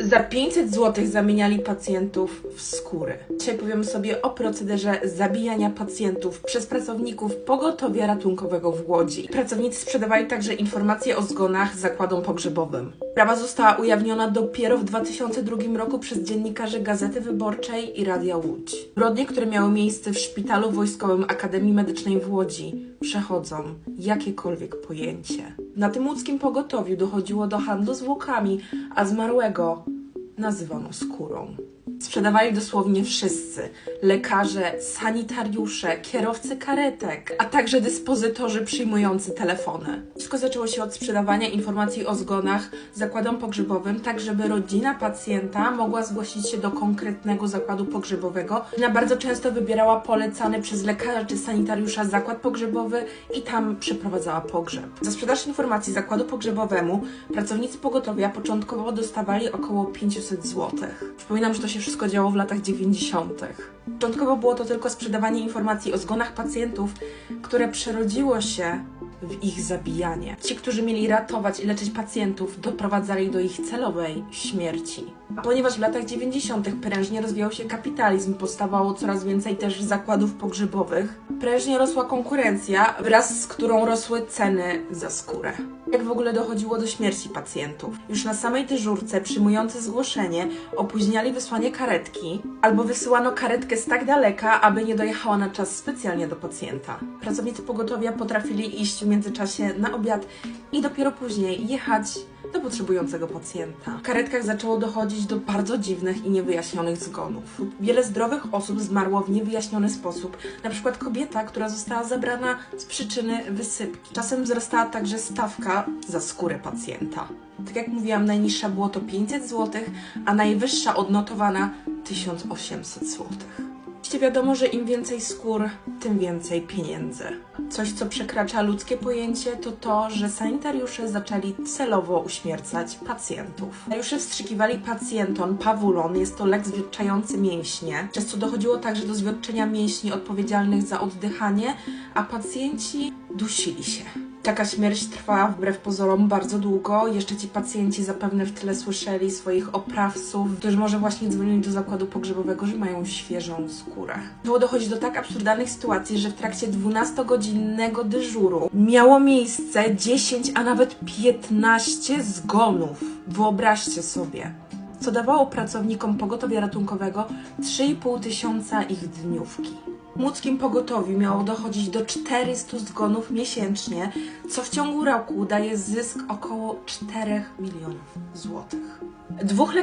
Za 500 zł zamieniali pacjentów w skóry. Dzisiaj powiemy sobie o procederze zabijania pacjentów przez pracowników pogotowia ratunkowego w Łodzi. Pracownicy sprzedawali także informacje o zgonach zakładom pogrzebowym. Sprawa została ujawniona dopiero w 2002 roku przez dziennikarzy Gazety Wyborczej i Radia Łódź. Zbrodnie, które miały miejsce w Szpitalu Wojskowym Akademii Medycznej w Łodzi, przechodzą jakiekolwiek pojęcie. Na tym łódzkim pogotowiu dochodziło do handlu zwłokami, a zmarłego nazywano skórą. Sprzedawali dosłownie wszyscy: lekarze, sanitariusze, kierowcy karetek, a także dyspozytorzy przyjmujący telefony. Wszystko zaczęło się od sprzedawania informacji o zgonach zakładom pogrzebowym, tak żeby rodzina pacjenta mogła zgłosić się do konkretnego zakładu pogrzebowego. Rodzina bardzo często wybierała polecany przez lekarza czy sanitariusza zakład pogrzebowy i tam przeprowadzała pogrzeb. Za sprzedaż informacji zakładu pogrzebowemu pracownicy pogotowia początkowo dostawali około 500 zł. Przypominam, że to się wszystko działo w latach 90. Początkowo było to tylko sprzedawanie informacji o zgonach pacjentów, które przerodziło się w ich zabijanie. Ci, którzy mieli ratować i leczyć pacjentów, doprowadzali do ich celowej śmierci. Ponieważ w latach 90. prężnie rozwijał się kapitalizm, powstawało coraz więcej też zakładów pogrzebowych, prężnie rosła konkurencja, wraz z którą rosły ceny za skórę. Jak w ogóle dochodziło do śmierci pacjentów? Już na samej dyżurce przyjmujący zgłoszenie opóźniali wysłanie karetki, albo wysyłano karetkę z tak daleka, aby nie dojechała na czas specjalnie do pacjenta. Pracownicy pogotowia potrafili iść międzyczasie na obiad i dopiero później jechać do potrzebującego pacjenta. W karetkach zaczęło dochodzić do bardzo dziwnych i niewyjaśnionych zgonów. Wiele zdrowych osób zmarło w niewyjaśniony sposób, na przykład kobieta, która została zabrana z przyczyny wysypki. Czasem wzrastała także stawka za skórę pacjenta. Tak jak mówiłam, najniższa było to 500 zł, a najwyższa odnotowana 1800 zł. Wiadomo, że im więcej skór, tym więcej pieniędzy. Coś, co przekracza ludzkie pojęcie, to to, że sanitariusze zaczęli celowo uśmiercać pacjentów. Sanitariusze wstrzykiwali pacjentom pawulon, jest to lek zwierczający mięśnie, przez co dochodziło także do zwierczenia mięśni odpowiedzialnych za oddychanie, a pacjenci dusili się. Taka śmierć trwała wbrew pozorom bardzo długo. Jeszcze ci pacjenci zapewne w tyle słyszeli swoich oprawców, którzy może właśnie dzwonili do zakładu pogrzebowego, że mają świeżą skórę. Było dochodzić do tak absurdalnych sytuacji, że w trakcie 12-godzinnego dyżuru miało miejsce 10, a nawet 15 zgonów. Wyobraźcie sobie co dawało pracownikom pogotowia ratunkowego 3,5 tysiąca ich dniówki. Łódzkim pogotowiu miało dochodzić do 400 zgonów miesięcznie, co w ciągu roku daje zysk około 4 milionów złotych. Dwóch lekarzy